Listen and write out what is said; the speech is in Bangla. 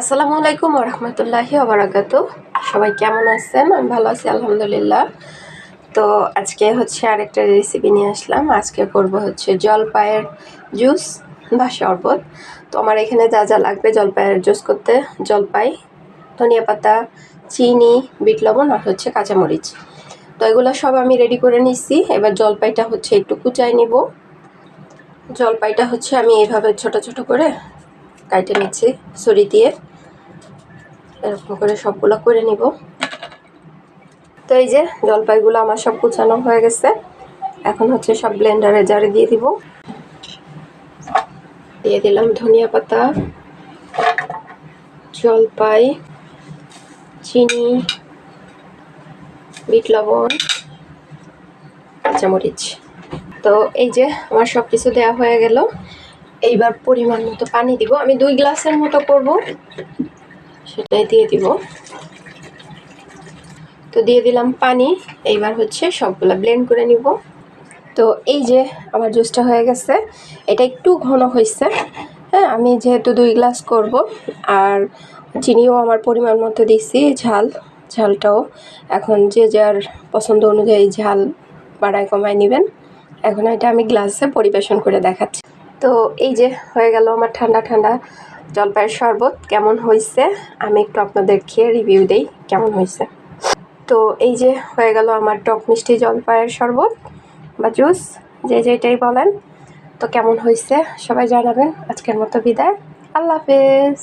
আসসালামু আলাইকুম রহমতুল্লাহি আবরাকাত সবাই কেমন আছেন? আমি ভালো আছি, আলহামদুলিল্লাহ। তো আজকে হচ্ছে আরেকটা রেসিপি নিয়ে আসলাম। আজকে করব হচ্ছে জলপাইয়ের জুস বা শরবত। তো আমার এখানে যা যা লাগবে জলপাইয়ের জুস করতে, জলপাই, ধনিয়া পাতা, চিনি, বিট লবণ আর হচ্ছে কাঁচামরিচ। তো এগুলো সব আমি রেডি করে নিচ্ছি এবার জলপাইটা হচ্ছে একটু কুচাই নিব। জলপাইটা হচ্ছে আমি এইভাবে ছোট ছোট করে কাটে নিচ্ছি, ছুরি দিয়ে। এরকম করে সবগুলো করে নিব। তো এই যে জলপাইগুলো আমার সব কুচানো হয়ে গেছে। এখন হচ্ছে সব ব্লেন্ডারে জারে দিয়ে দিব। দিয়ে দিলাম ধনিয়া পাতা, জলপাই, চিনি, বিট লবণ, কাঁচামরিচ। তো এই যে আমার সব কিছু দেওয়া হয়ে গেল। এইবার পরিমাণ মতো পানি দিব। আমি দুই গ্লাসের মতো করব। সেটাই দিয়ে দিব। তো দিয়ে দিলাম পানি। এইবার হচ্ছে সবগুলা ব্লেন্ড করে নিব। তো এই যে আমার জুসটা হয়ে গেছে, এটা একটু ঘন হয়েছে। হ্যাঁ আমি যেহেতু দুই গ্লাস করব, আর চিনিও আমার পরিমাণ মতো দিচ্ছি ঝাল, ঝালটাও। এখন যে যার পছন্দ অনুযায়ী ঝাল বাড়ায় কমায় নেবেন। এখন এটা আমি গ্লাসে পরিবেশন করে দেখাচ্ছি। তো এই যে হয়ে গেল আমার ঠান্ডা ঠান্ডা জলপাইয়ের শরবত, কেমন হয়েছে? আমি একটু আপনাদের খেয়ে রিভিউ দেই কেমন হয়েছে। তো এই যে হয়ে গেল আমার টক মিষ্টি জলপাইয়ের শরবত বা জুস যে যেটাই বলেন। তো কেমন হয়েছে? সবাই জানাবেন। আজকের মতো বিদায়। আল্লাহ হাফেজ।